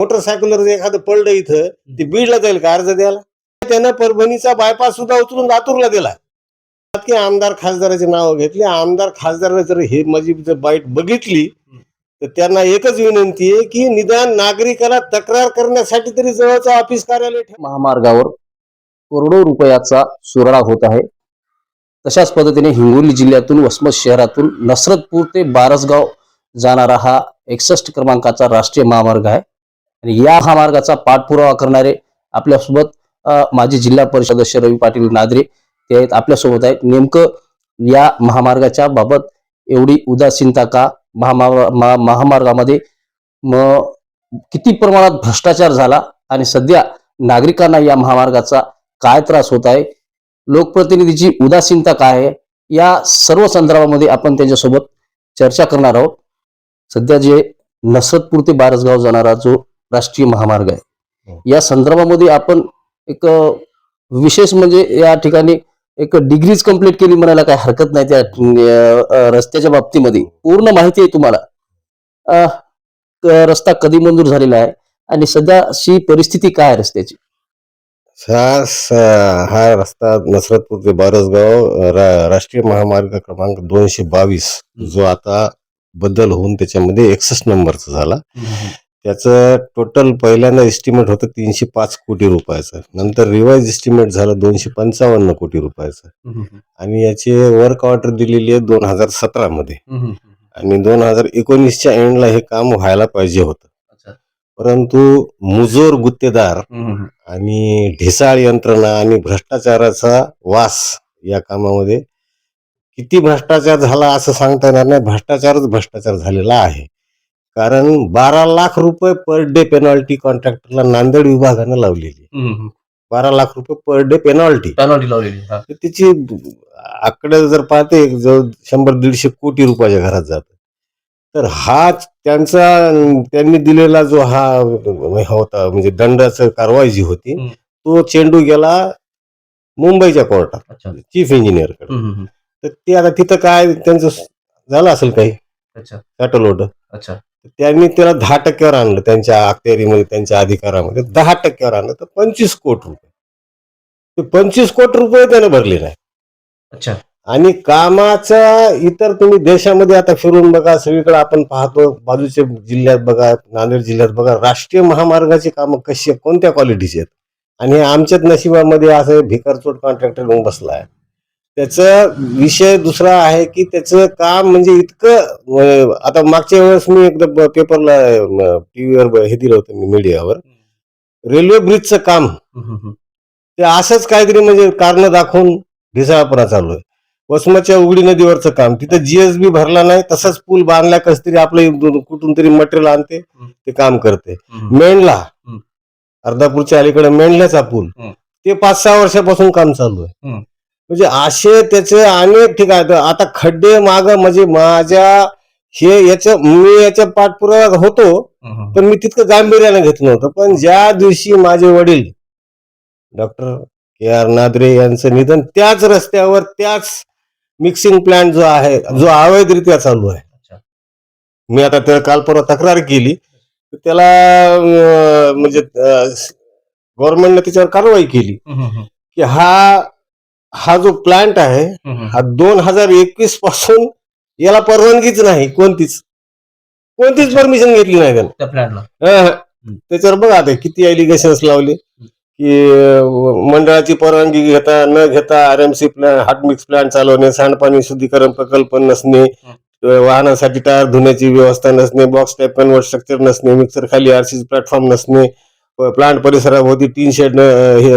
मोटरसायकलवर एखादं पडलं इथं ते बीडला जाईल का? अर्ज द्यायला? त्यानं परभणीचा बायपास सुद्धा उचलून लातूरला दिला. की आमदार खासदाराचे नाव घेतले. आमदार खासदाराने जर हे माझी जर बाईट बघितली तर त्यांना एकच विनंती आहे की निदान नागरिकाला तक्रार करण्यासाठी तरी जवळचा ऑफिस कार्यालय महामार्गावर करोडो रुपयाचा सुराळा होत आहे. तशाच पद्धतीने हिंगोली जिल्ह्यातून वसमत शहरातून नसरतपूर ते बारसगाव जाणारा हा एकसष्ट क्रमांकाचा राष्ट्रीय महामार्ग आहे. आणि या महामार्गाचा पाठपुरावा करणारे आपल्यासोबत माजी जिल्हा परिषद सदस्य रवी पाटील नादरे ते आहेत. आपल्यासोबत आहेत. नेमकं या महामार्गाच्या बाबत एवढी उदासीनता का? महामार्ग महा- महामार्गामध्ये म किती प्रमाणात भ्रष्टाचार झाला? आणि सध्या नागरिकांना या महामार्गाचा काय त्रास होत आहे? लोकप्रतिनिधीची उदासीनता काय आहे? या सर्व संदर्भामध्ये आपण त्यांच्यासोबत चर्चा करणार आहोत. सध्या जे नसरतपूर ते बारसगाव जाणारा जो राष्ट्रीय महामार्ग आहे. या संदर्भामध्ये आपण एक विशेष म्हणजे या ठिकाणी एक डिग्रीज कंप्लीट केली म्हणायला काही हरकत नाही त्या रस्त्याच्या बाबतीमध्ये. पूर्ण माहिती आहे तुम्हाला. रस्ता कधी मंजूर झालेला आहे आणि सध्याची परिस्थिती काय रस्त्याची? हा स- हा रस्ता नसरतपूर ते बारसगाव राष्ट्रीय महामार्ग क्रमांक दोनशे बावीस जो आता बदल होऊन त्याच्यामध्ये एकसष्ट नंबरचा झाला. त्याचं टोटल पहिल्यांदा एस्टिमेट होतं तीनशे पाच कोटी रुपयाचं. नंतर रिवाइज एस्टिमेट झालं दोनशे पंचावन्न कोटी रुपयाचं. आणि याची वर्क ऑर्डर दिलेली आहे दोन हजार सतरा मध्ये आणि दोन हजार एकोणीसच्या एंडला हे काम व्हायला पाहिजे होतं. परंतु मुजोर गुत्तेदार आणि ढिसाळ यंत्रणा आणि भ्रष्टाचाराचा वास या कामामध्ये किती भ्रष्टाचार झाला असं सांगता येणार नाही. भ्रष्टाचारच भ्रष्टाचार झालेला आहे. कारण बारा लाख रुपये पर डे पेनॉल्टी कॉन्ट्रॅक्टरला नांदेड विभागानं लावलेली. बारा लाख रुपये पर डे पेनॉल्टी पेनॉल्टी लावलेली हा. तर त्याची आकडे जर पाहते जवळ शंभर दीडशे कोटी रुपयाच्या घरात जात. तर हा त्यांचा अं, त्यांनी दिलेला जो हा अं, होता म्हणजे दंडाचं कारवाई जी होती हम्म. तो चेंडू गेला मुंबईच्या कोर्टात अच्छा. चीफ इंजिनियरकडे हम्म, हम्म. तर ते आता तिथं काय त्यांचं झालं असेल काही? अच्छा. सॅटलोड अच्छा. त्यांनी त्याला दहा टक्क्यावर आणलं त्यांच्या अखत्यारीमध्ये त्यांच्या अधिकारामध्ये. दहा टक्क्यावर आणलं तर पंचवीस कोटी रुपये. ते पंचवीस कोटी रुपये त्याने भरले नाही. अच्छा. आणि कामाचा इतर तुम्ही देशामध्ये आता फिरून बघा सगळीकडे आपण पाहतो बाजूच्या जिल्ह्यात बघा नांदेड जिल्ह्यात बघा राष्ट्रीय महामार्गाची कामं कशी कोणत्या क्वालिटीची आहेत? आणि आमच्याच नशिबामध्ये असं भिकारचोट कॉन्ट्रॅक्टर बसला आहे त्याचं विषय दुसरा आहे की त्याचं काम म्हणजे इतकं आता मागच्या वेळेस मी एकदा पेपरला टीव्हीवर हे दिलं होतं मी मीडियावर रेल्वे ब्रिजचं काम. ते असंच काहीतरी म्हणजे कारण दाखवून ढिसाळपणा चालू आहे वसमतच्या उघडी नदीवरचं काम तिथं जीएसबी भरला नाही तसंच पूल बांधला कस तरी आपलं कुठून तरी मटेरियल आणते ते काम करते. मेंढला. अर्धापूरच्या अलीकडे मेंढल्याचा पूल. ते पाच सहा वर्षापासून काम चालू आहे. म्हणजे असे त्याचे अनेक ठिकाण आता खड्डे माग म्हणजे माझ्या हे याच्या मी याच्या पाठपुरावा होतो. पण मी तितकं गांभीर्याने घेतलं नव्हतं. पण ज्या दिवशी माझे वडील डॉक्टर के आर नादरे यांचं निधन त्याच रस्त्यावर त्याच मिक्सिंग प्लांट जो आहे जो अवैधरित्या चालू आहे. मी आता त्याला काल परवा तक्रार केली. तर त्याला म्हणजे गव्हर्नमेंटने त्याच्यावर कारवाई केली. की हा हा जो प्लांट आहे. हा दोन हजार एकवीसपासून याला परवानगीच नाही कोणतीच. कोणतीच परमिशन घेतली नाही त्यानं. त्या प्लॅनला त्याच्यावर बघा आता किती एलिगेशन्स लावले की मंडळाची परवानगी घेता न घेता R M C plan hot mix plant चालवणे सांडपाणी शुद्धीकरण प्रकल्प नसणे वाहनासाठी टायर धुण्याची व्यवस्था नसणे बॉक्स टाईप कन्वर्ट स्ट्रक्चर नसणे मिक्सर खाली आरसी प्लॅटफॉर्म नसणे प्लांट परिसराभोवती टीन शेड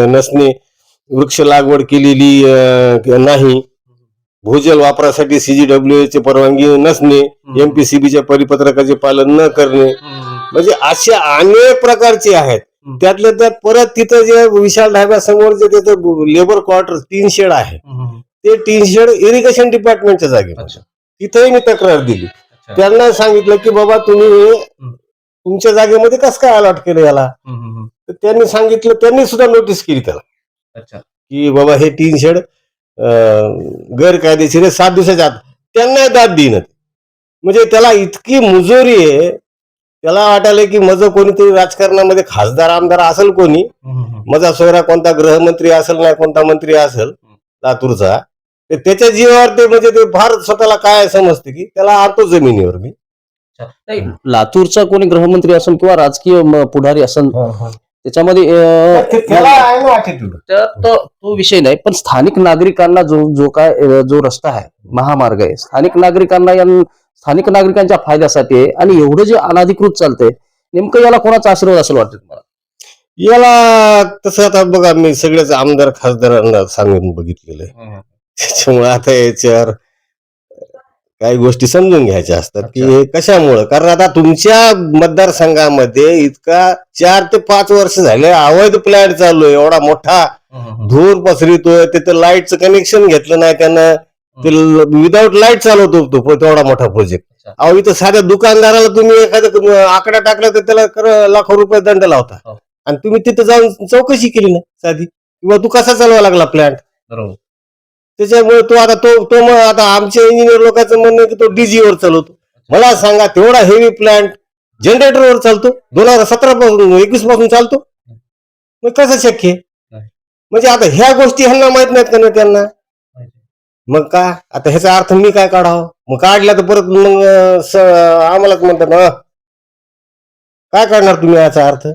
नसणे वृक्ष लागवड केलेली नाही. भूजल वापरासाठी सीजीडब्ल्यू ची परवानगी नसणे एमपीसीबीच्या परिपत्रकाचे पालन न करणे. म्हणजे असे अनेक प्रकारचे आहेत. त्यातल्या त्यात परत तिथं जे विशाल ढाब्यासमोर जे तिथं लेबर क्वार्टर तीन शेड आहे. ते तीन शेड इरिगेशन डिपार्टमेंटच्या जागे तिथेही मी तक्रार दिली. त्यांना सांगितलं की बाबा तुम्ही तुमच्या जागेमध्ये कसं काय अलॉट केलं याला? त्यांनी सांगितलं त्यांनी सुद्धा नोटीस केली त्याला. अच्छा. की बाबा हे तीन शेड गैरकायदेशीर आहे सात दिवसाच्या आत. त्यांना दाद देईन. म्हणजे त्याला इतकी मुजोरी आहे त्याला वाटायला की माझं कोणीतरी राजकारणामध्ये खासदार आमदार असेल कोणी माझा सोयरा कोणता गृहमंत्री असेल नाही कोणता मंत्री असेल लातूरचा तर त्याच्या जीवावर ते म्हणजे ते फार स्वतःला काय समजते की त्याला आणतो जमिनीवर मी. नाही लातूरचा कोणी गृहमंत्री असेल किंवा राजकीय म- पुढारी असेल त्याच्यामध्ये. तर तो तो विषय नाही पण स्थानिक नागरिकांना जो जो काय जो रस्ता आहे महामार्ग आहे स्थानिक नागरिकांना या स्थानिक नागरिकांच्या फायद्यासाठी आहे आणि एवढं जे अनाधिकृत चालतंय नेमकं याला कोणाचा आशीर्वाद असेल वाटतं तुम्हाला? याला तसं आता बघा मी सगळेच आमदार खासदारांना सांगून बघितलेलं आहे. त्याच्यामुळे आता याच्यावर काही गोष्टी समजून घ्यायच्या असतात की हे कशामुळं? कारण आता तुमच्या मतदारसंघामध्ये इतका चार ते पाच वर्ष झाले अवैध प्लॅन चालू आहे. एवढा मोठा धूर पसरितोय. तिथे लाईटचं कनेक्शन घेतलं नाही त्यानं. ते विदाऊट लाइट चालवतो तो तेवढा मोठा प्रोजेक्ट. अहो इथं साध्या दुकानदाराला तुम्ही एखादा आकडा टाकला तर त्याला लाखो रुपये दंड लावता हो. आणि तुम्ही तिथं जाऊन चौकशी केली नाही साधी. किंवा तू कसा चालवा लागला प्लॅन्ट बरोबर. त्याच्यामुळे तो आता तो तो मग आता आमच्या इंजिनियर लोकांचं म्हणणं आहे की तो DG वर चालवतो. मला सांगा तेवढा हेवी प्लांट जनरेटरवर चालतो दोन हजार सतरा पासून एकवीसपासून चालतो. मग कसं शक्य? आहे? म्हणजे आता ह्या गोष्टी ह्यांना माहीत नाहीत का नाही त्यांना? मग का? आता ह्याचा अर्थ मी काय काढावं? मग काढला तर परत मग आम्हालाच म्हणतात ना काय काढणार तुम्ही याचा अर्थ?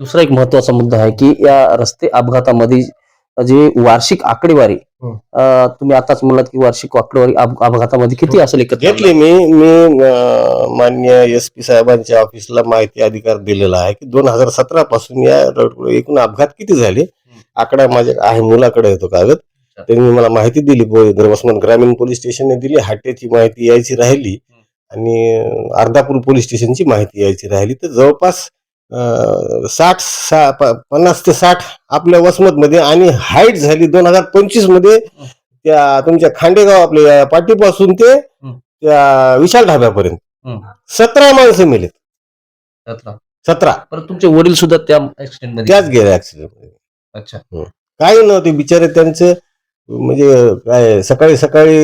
दुसरा एक महत्त्वाचा मुद्दा आहे की या रस्ते अपघातामध्ये जे वार्षिक आकडेवारी हं. तुम्ही आताच म्हणलात की वार्षिक आकडेवारी अप- अपघातामध्ये किती असेल एकत्र? घेतली. मी मी मान्य एस पी साहेबांच्या ऑफिसला माहिती अधिकार दिलेला आहे की दोन हजार सतरा पासून या एकूण अपघात किती झाले? आकडा माझ्या आहे मुलाकडे येतो कागद. त्यांनी मला माहिती दिली. वसमत ग्रामीण पोलीस स्टेशनने दिली. हाट्याची माहिती यायची राहिली. आणि अर्धापूर पोलीस स्टेशनची माहिती यायची राहिली. तर जवळपास साठ सा पन्नास ते साठ आपल्या वसमत मध्ये आणि हाईट झाली दोन हजार पंचवीसमध्ये त्या तुमच्या खांडेगाव आपल्या पाटीपासून ते त्या विशाल ढाब्यापर्यंत. सतरा माणसं मेलेत. त्यातला. सतरा. परत तुमचे वडील सुद्धा त्या ऍक्सिडेंटमध्ये? त्याच गेल्या ऍक्सिडेंट अच्छा. काही नव्हते बिचारे त्यांचं म्हणजे काय सकाळी सकाळी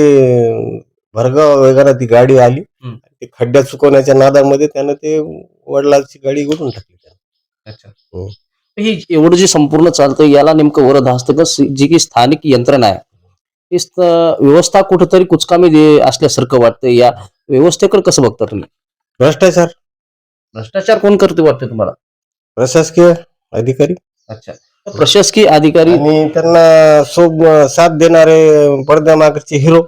भरगाव वगैरे ती गाडी आली. ते खड्ड्यात चुकवण्याच्या नादामध्ये त्यानं ते वडिलांची गाडी ओढून टाकली अच्छा. हो. हे एवढं जे संपूर्ण चालतं याला नेमकं वरद असतं का स- जी की स्थानिक यंत्रणा आहे व्यवस्था कुठंतरी कुचकामी दे- असल्यासारखं वाटतं या व्यवस्थेकडे कसं बघता तुम्ही? भ्रष्टाचार. भ्रष्टाचार कोण करते वाटतं तुम्हाला? प्रशासकीय अधिकारी. अच्छा. तर प्रशासकीय अधिकारी आणि त्यांना सोब साथ देणारे पडद्यामागचे हिरो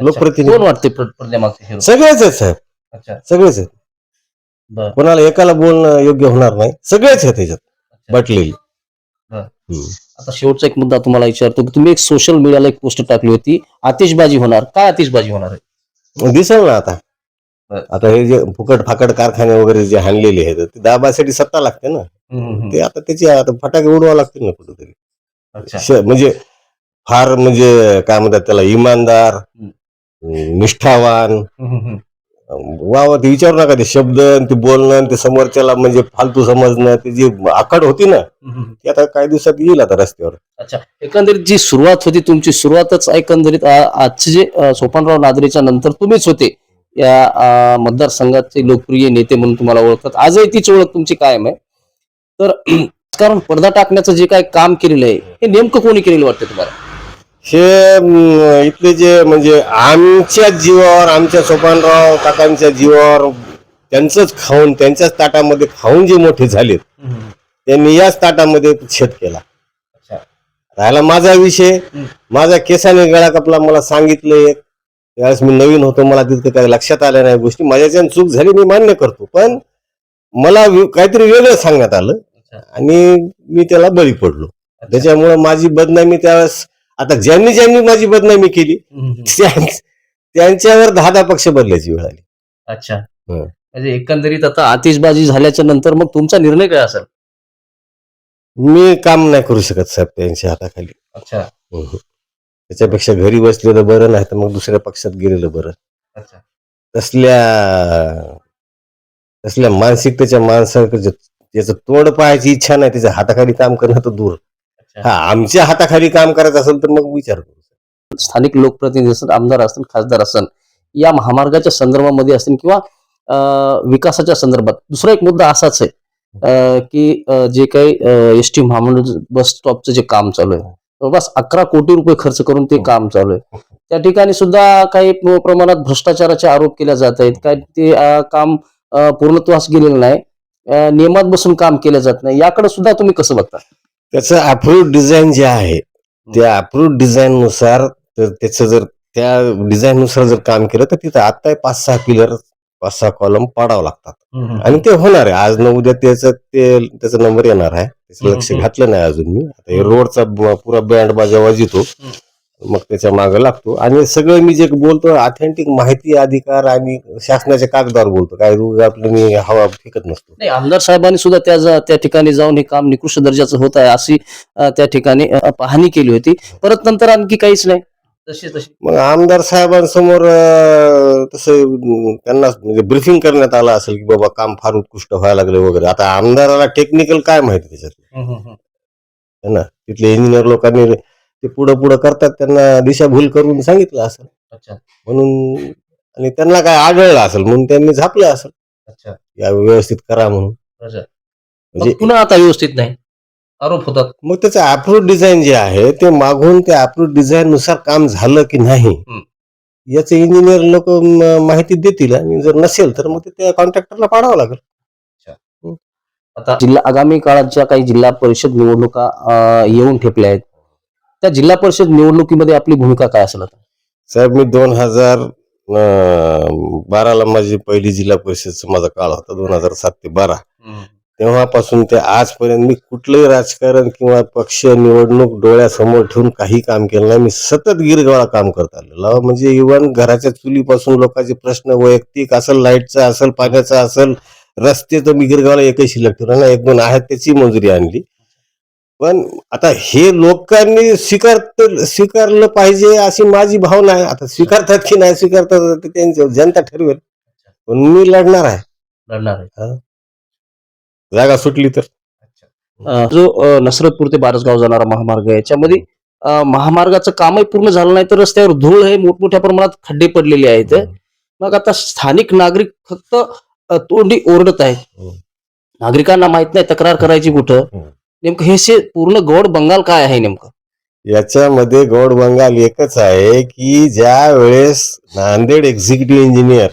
लोकप्रतिनिधी. कोण वाटते प्र- पडद्यामागचे हिरो? सगळेच आहेत साहेब. अच्छा. सगळेच आहेत. कोणाला एकाला बोलणं योग्य होणार नाही. सगळेच आहेत त्याच्यात. बटलेली. आता शेवटचा एक मुद्दा तुम्हाला विचारतो की तुम्ही एक सोशल मीडियाला एक पोस्ट टाकली होती. आतिषबाजी होणार. काय आतिषबाजी होणार आहे? दिसेल ना आता. आता हे जे फुकट फाकट कारखाने वगैरे जे हाणलेले आहेत ते दाबासाठी सत्ता लागते ना. ते आता त्याची आता फटाके उडवा लागतील ना कुठेतरी. म्हणजे फार म्हणजे काय म्हणतात त्याला इमानदार निष्ठावान वा वा ते विचारू नका ते शब्द आणि ते बोलणं आणि ते समोरच्याला म्हणजे फालतू समजणं ते जी आकड होती ना ती आता काही दिवसात येईल आता रस्त्यावर. अच्छा. एकंदरीत जी सुरुवात होती तुमची सुरुवातच एकंदरीत आ- आजचे जे अ, सोपानराव नादरेच्या नंतर तुम्हीच होते. या अ, मतदारसंघाचे लोकप्रिय नेते म्हणून तुम्हाला ओळखतात. आजही तीच ओळख तुमची कायम आहे. तर कारण पडदा टाकण्याचं जे काय काम केलेलं आहे हे नेमकं कोणी केलेलं वाटतं तुम्हाला? हे इथले जे म्हणजे आमच्या जीवावर आमच्या सोपानराव काकांच्या जीवावर त्यांचंच खाऊन त्यांच्याच ताटामध्ये खाऊन जे मोठे झालेत त्यांनी याच ताटामध्ये छेद केला. राहिला माझा विषय. माझा केसाने गळा कापला मला सांगितलं त्यावेळेस मी नवीन होतो मला तिथं काही लक्षात आल्या नाही गोष्टी माझ्याच्यानं चूक झाली मी मान्य करतो पण मला वि- काहीतरी वेगळं सांगण्यात आलं. आणि मी त्याला बळी पडलो त्याच्यामुळे माझी बदनामी त्यावेळेस आता ज्यांनी ज्यांनी माझी बदनामी केली त्या- त्यांच्यावर दहा दहा पक्ष बदलायची वेळ आली. अच्छा. हं. म्हणजे एकंदरीत आता आतिषबाजी झाल्याच्यानंतर मग तुमचा निर्णय काय असेल? मी काम नाही करू शकत साहेब त्यांच्या हाताखाली. अच्छा. हम्म. त्याच्यापेक्षा घरी बसलेलं बरं नाही तर मग दुसऱ्या पक्षात गेलेलं बरं. अच्छा. तसल्या तसल्या मानसिकतेच्या माणसाकडे त्याचं तोड पाहायची इच्छा नाही त्याच्या हाताखाली काम करणं तर दूर. हा आमच्या हाताखाली काम करायचं असेल तर मग विचार करू स्थानिक लोकप्रतिनिधी असतात आमदार असतील खासदार असतील या महामार्गाच्या संदर्भामध्ये असतील किंवा अं, विकासाच्या संदर्भात. दुसरा एक मुद्दा असाच आहे की जे काही एस टी महामंडळ बस स्टॉपचं जे काम चालू आहे जवळपास अकरा कोटी रुपये खर्च करून ते काम चालू आहे. त्या ठिकाणी सुद्धा काही प्रमाणात भ्रष्टाचाराचे आरोप केले जात आहेत. काय ते काम पूर्णत्वास गेलेलं नाही. नियमात बसून काम केलं जात नाही. याकडे सुद्धा तुम्ही कसं बघता? त्याचं अप्रूव्ह डिझाईन जे आहे त्या अप्रूव्ह डिझाईन नुसार तर त्याचं जर त्या डिझाईन नुसार जर काम केलं तर तिथं आता पाच सहा पिलर पाच सहा कॉलम पाडावं लागतात. आणि ते होणार आहे. आज न उद्या त्याचं ते त्याचा नंबर येणार आहे. त्याचं लक्ष. घातलं नाही अजून मी. आता हे रोडचा पुरा बँड बाजा वाजितो मग त्याच्यामागे लागतो. आणि सगळं मी जे बोलतो ऑथेंटिक माहिती अधिकार आणि शासनाच्या कागदावर बोलतो. काय रोज आपलं मी हवा फेकत नसतो. नाही आमदार साहेबांनी सुद्धा त्या जा- त्या ठिकाणी जाऊन हे काम निकृष्ट दर्जाचं होत आहे अशी त्या ठिकाणी पाहणी केली होती. परत नंतर आणखी काहीच नाही. तशी तशी. मग आमदार साहेबांसमोर तसं त्यांना म्हणजे ब्रिफिंग करण्यात आलं असेल की बाबा काम फार उत्कृष्ट व्हायला लागले वगैरे. आता आमदाराला टेक्निकल काय माहिती त्याच्यात? है ना? तिथले इंजिनियर लोकांनी ते पुढं पुढं करतात त्यांना दिशाभूल करून सांगितलं असेल. अच्छा. म्हणून आणि त्यांना काय आढळलं असेल म्हणून त्यांनी झापलं असेल. अच्छा. या व्यवस्थित करा म्हणून. अच्छा. म्हणजे पुन्हा आता व्यवस्थित नाही? आरोप होतात. मग त्याचं अप्रूव्ह डिझाईन जे आहे ते मागून त्या अप्रूव्ह डिझाईन नुसार काम झालं की नाही? हम्म. याचे इंजिनियर लोक माहिती देतील आणि जर नसेल तर मग ते त्या कॉन्ट्रॅक्टरला पाडावं लागेल. आता जिल्हा आगामी काळात ज्या काही जिल्हा परिषद निवडणुका अं, येऊन ठेपल्या आहेत त्या जिल्हा परिषद निवडणुकीमध्ये आपली भूमिका काय असेल साहेब मी दोन हजार बाराला माझी पहिली जिल्हा परिषदचा माझा काळ होता दोन हजार सात ते बारा. तेव्हापासून ते आजपर्यंत मी कुठलंही राजकारण किंवा पक्ष निवडणूक डोळ्यासमोर ठेवून काही काम केलं नाही. मी सतत गिरगाळा काम करत आलेलो. म्हणजे इव्हन घराच्या चुलीपासून लोकांचे प्रश्न वैयक्तिक असेल लाईटचा असेल पाण्याचा असेल रस्ते तर मी गिरगावला एकही शिल्लक ठेवला ना एक दोन आहेत त्याची मंजुरी आणली. पण आता हे लोकांनी स्वीकार स्वीकारलं पाहिजे अशी माझी भावना आहे. आता स्वीकारतात की नाही स्वीकारतात ते त्यांचं जनता ठरवेल. पण मी लढणार आहे. लढणार आहे. जागा सुटली तर. अं, जो अं, नसरतपूर ते बारसगाव जाणारा महामार्ग आहे याच्यामध्ये अं, महामार्गाचं कामही पूर्ण झालं नाही तर रस्त्यावर धूळ हे मोठमोठ्या प्रमाणात खड्डे पडलेले आहेत. मग आता स्थानिक नागरिक फक्त अं, तोंडी ओरडत आहेत. हम्म. नागरिकांना माहीत नाही तक्रार करायची कुठं. हम्म. नेमकं हे पूर्ण गौड बंगाल काय आहे नेमकं? याच्यामध्ये गौड बंगाल एकच आहे की ज्या वेळेस Nanded executive engineer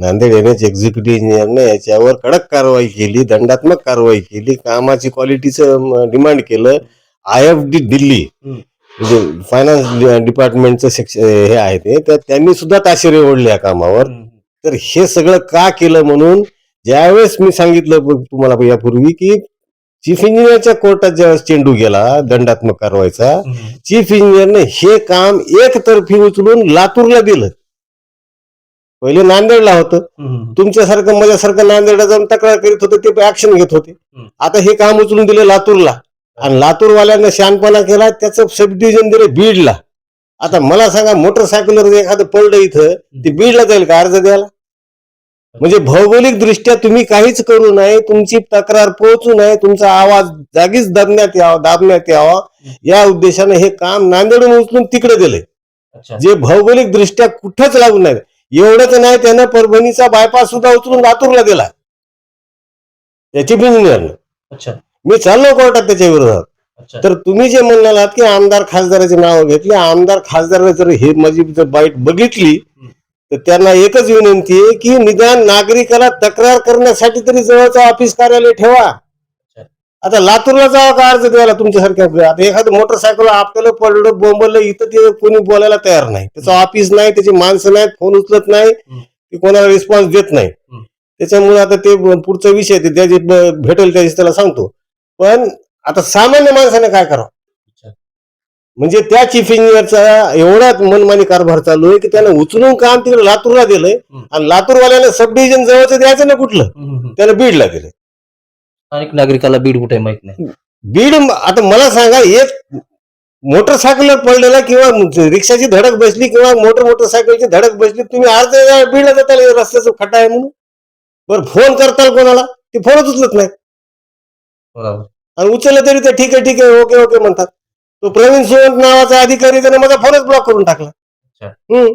Nanded N H executive इंजिनियरने याच्यावर कडक कारवाई केली दंडात्मक कारवाई केली कामाची क्वालिटीचं डिमांड केलं. I F D Delhi. म्हणजे फायनान्स डिपार्टमेंटचं शिक्ष हे आहे ते तर त्यांनी सुद्धा ताशेरे ओढले या कामावर. तर हे सगळं का केलं म्हणून ज्यावेळेस मी सांगितलं तुम्हाला यापूर्वी की चीफ इंजिनियरच्या कोर्टात ज्यावेळेस चेंडू गेला दंडात्मक कारवाईचा चीफ इंजिनियरने हे काम एकतर्फी उचलून लातूरला दिलं. पहिले नांदेडला होतं. तुमच्यासारखं माझ्यासारखं नांदेडला जाऊन तक्रार करीत होते ते ऍक्शन घेत होते. आता हे काम उचलून दिलं लातूरला. आणि लातूरवाल्यांना शहाणपणा केला त्याचं सब डिव्हिजन दिलं बीडला. आता मला सांगा मोटरसायकलवर एखादं पडलं इथं ते बीडला जाईल का? अर्ज द्यायला? म्हणजे भौगोलिक दृष्ट्या तुम्ही काहीच करू नये तुमची तक्रार पोहोचू नये तुमचा आवाज जागीच दाबण्यात यावा दाबण्यात यावा. या उद्देशाने हे काम नांदेडून उचलून तिकडे अच्छा. जे भौगोलिक दृष्ट्या कुठंच लागू नाही एवढंच नाही त्यानं परभणीचा बायपास सुद्धा उचलून लातूरला दिला. त्याची अच्छा. मी चाललो कोर्टात त्याच्या विरोधात. तर तुम्ही जे म्हणालात की आमदार खासदाराचे नाव घेतले आमदार खासदाराने जर हे माझी जर बाईट बघितली तर त्यांना एकच विनंती आहे की निदान नागरिकाला तक्रार करण्यासाठी तरी जवळचं ऑफिस कार्यालय ठेवा. आता लातूरला जावा का अर्ज द्यायला तुमच्यासारख्या आता एखादं मोटरसायकल आपल्याला पडलं बोंबलं इथं ते कोणी बोलायला तयार नाही. त्याचं ऑफिस नाही त्याची माणसं नाहीत फोन उचलत नाही ते कोणाला रिस्पॉन्स देत नाही. त्याच्यामुळे आता ते पुढचा विषय ते ज्याची ब- भेटेल त्याची त्याला सांगतो. पण आता सामान्य माणसाने काय करावं. म्हणजे त्या चीफ इंजिनियरचा एवढा मनमानी कारभार चालू आहे की त्यानं उचलून काम तिकडे लातूरला दिलंय. आणि लातूरवाल्यानं सब डिव्हिजन जवळचं द्यायचं ना कुठलं? त्यानं बीडला दिलंय. स्थानिक नागरिकाला बीड कुठे माहीत नाही. बीड आता मला सांगा एक मोटरसायकलवर पडलेला किंवा रिक्षाची धडक बसली किंवा मोटर मोटरसायकलची धडक बसली तुम्ही द्या, बीडला जाताल रस्त्याचं खड्डा आहे म्हणून. बरं फोन करताल कोणाला? ते फोनच उचलत नाही. बरोबर. आणि उचललं तरी ते ठीक आहे ठीक आहे ओके ओके म्हणतात. तो प्रवीण सोवंत नावाचा अधिकारी त्याने माझा फोनच ब्लॉक करून टाकला. हम्म.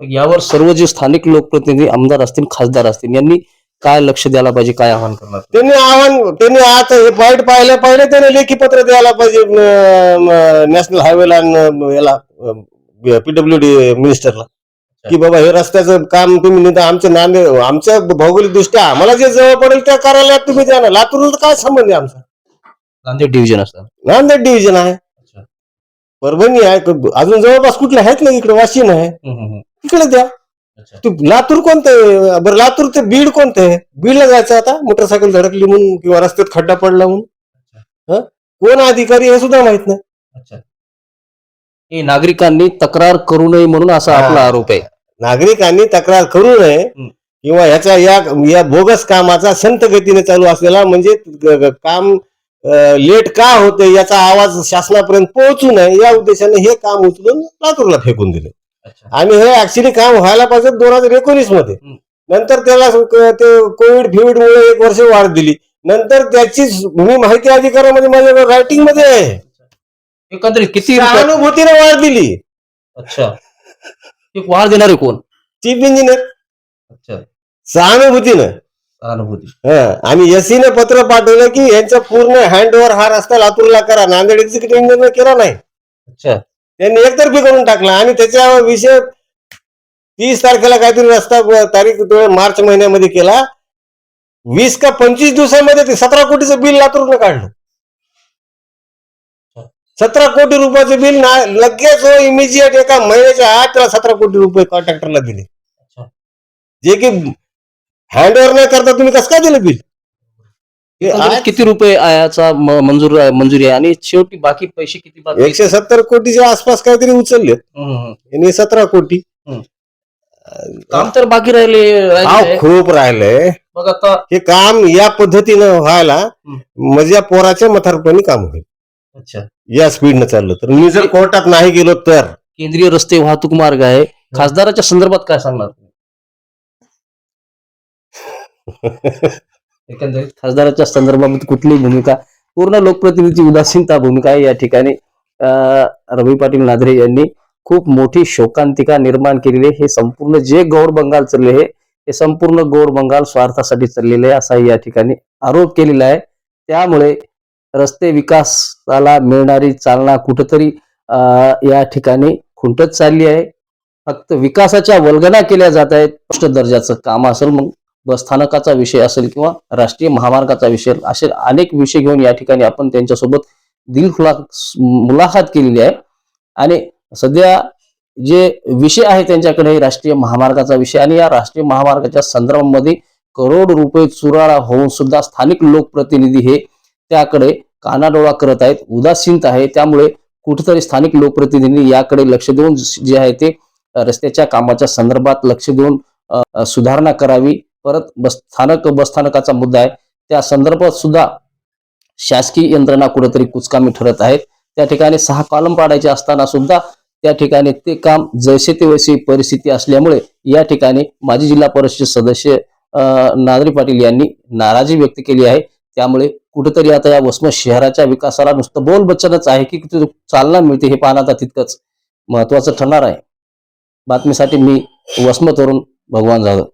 यावर सर्व जे स्थानिक लोकप्रतिनिधी आमदार असतील खासदार असतील यांनी काय लक्ष द्यायला पाहिजे काय आवाहन करणार? त्यांनी आव्हान त्यांनी आता हे पॉईंट पाहिलं पहिले त्याने लेखी पत्र द्यायला पाहिजे नॅशनल हायवेला आणि याला पीडब्ल्यू डी मिनिस्टरला. की बाबा हे रस्त्याचं काम तुम्ही निदान आमच्या नांदे आमच्या भौगोलिक दृष्ट्या आम्हाला जे जवळ पडेल त्या कार्यालयात तुम्ही द्या ना. लातूरला तर काय संबंध आहे आमचा? नांदेड डिव्हिजन असतात नांदेड डिव्हिजन आहे अच्छा. परभणी आहे क- अजून जवळपास कुठले आहेत ना इकडे वाशिम आहे इकडे द्या अच्छा. तू लातूर कोणतं आहे? बरं लातूर ते बीड कोणतं आहे बीडला जायचं आता मोटरसायकल धडकली म्हणून किंवा रस्त्यात खड्डा पडला म्हणून हं? कोण अधिकारी हे सुद्धा माहीत नाही अच्छा हे नागरिकांनी तक्रार करू नये म्हणून असा हा. आपला आरोप आहे नागरिकांनी तक्रार करू नये हं. किंवा ह्याच्या या या बोगस कामाचा संत गतीने चालू असलेला म्हणजे ग- ग- काम लेट का होते याचा आवाज शासनापर्यंत पोहोचू नये या उद्देशाने हे काम उचलून लातूरला फेकून दिले. आणि हे ऍक्च्युली काम व्हायला पाहिजे दोन हजार एकोणीसमध्ये. नंतर त्याला ते कोविड फिविड मुळे एक वर्ष वाढ दिली. नंतर त्याची मी माहिती अधिकारामध्ये माझ्या रायटिंगमध्ये आहे. एकंदरीत किती सहानुभूतीने वाढ दिली. अच्छा. वाढ देणारे कोण? चीफ इंजिनियर अच्छा. सहानुभूतीनं. सहानुभूती. हं. आणि एसीने पत्र पाठवलं की यांचा पूर्ण हँडओव्हर हा रस्ता लातूरला करा. नांदेड एक्झिक्युटिव्ह इंजिनियर केला नाही. अच्छा. त्यांनी एकतर्फी करून टाकला आणि त्याच्या विषय तीस तारखेला काहीतरी रस्ता तारीख तो मार्च महिन्यामध्ये केला. वीस का पंचवीस दिवसामध्ये ते सतरा कोटीचं बिल लातूरनं काढलं. सतरा कोटी रुपयाचं बिल ना लगेच इमिजिएट एका महिन्याच्या आत त्याला सतरा कोटी रुपये कॉन्ट्रॅक्टरला दिले. जे की हँडओव्हर नाही करता तुम्ही कसं काय दिलं बिल हे आज किती रुपये आयाचा म- मंजूर मंजुरी आहे? आणि शेवटी बाकी पैसे किती बाकी आहेत? एकशे सत्तर कोटीच्या आसपास काहीतरी उचलले. हम्म, हम्म. यांनी सतरा कोटी. काम तर बाकी राहिले राहिले. हा. खूप राहिलंय मग आता हे काम या पद्धतीनं व्हायला माझ्या पोराच्या मथारपणी काम होईल. अच्छा. या स्पीडनं चाललं तर. मी जर कोर्टात नाही गेलो तर. केंद्रीय रस्ते वाहतूक मार्ग आहे. खासदाराच्या संदर्भात काय सांगणार? एकंदरीत खासदाराच्या संदर्भात कुठलीही भूमिका पूर्ण लोकप्रतिनिधीची उदासीनता भूमिका आहे या ठिकाणी रवी पाटील नादरे यांनी खूप मोठी शोकांतिका निर्माण केलेली आहे. हे संपूर्ण जे गौर बंगाल चालले आहे हे संपूर्ण गौर बंगाल स्वार्थासाठी चाललेले आहे असा या ठिकाणी आरोप केलेला आहे त्यामुळे रस्ते विकासाला मिळणारी चालना कुठंतरी या ठिकाणी खुंटत चालली आहे फक्त विकासाच्या वल्गना केल्या जात आहेत उच्च दर्जाचं काम असेल मग बसस्थानकाचा विषय असेल किंवा राष्ट्रीय महामार्गाचा विषय असे अनेक विषय घेऊन या ठिकाणी आपण त्यांच्यासोबत दिलखुला मुलाखत केलेली आहे. आणि सध्या जे विषय आहे त्यांच्याकडे हे राष्ट्रीय महामार्गाचा विषय आणि या राष्ट्रीय महामार्गाच्या संदर्भामध्ये करोड रुपये चुराळा होऊन सुद्धा स्थानिक लोकप्रतिनिधी हे त्याकडे कानाडोळा करत आहेत उदासीनत आहे. त्यामुळे कुठेतरी स्थानिक लोकप्रतिनिधी याकडे लक्ष देऊन जे आहे ते रस्त्याच्या कामाच्या संदर्भात लक्ष देऊन सुधारणा करावी. परत बस स्थानक बसस्थानकाचा मुद्दा आहे. त्या संदर्भात सुद्धा शासकीय यंत्रणा कुठेतरी कुचकामी ठरत आहेत. त्या ठिकाणी सहा कॉलम पाडायचे असताना सुद्धा त्या ठिकाणी ते काम जैसे ते वैसे परिस्थिती असल्यामुळे या ठिकाणी माजी जिल्हा परिषद सदस्य नादरी पाटील यांनी नाराजी व्यक्त केली आहे. त्यामुळे कुठेतरी आता या वसमत शहराच्या विकासाला नुसतं बोल बच्चनच आहे की किती चालना मिळते हे पाहणं आता तितकंच महत्वाचं ठरणार आहे. बातमीसाठी मी वसमतवरून भगवान जाधव.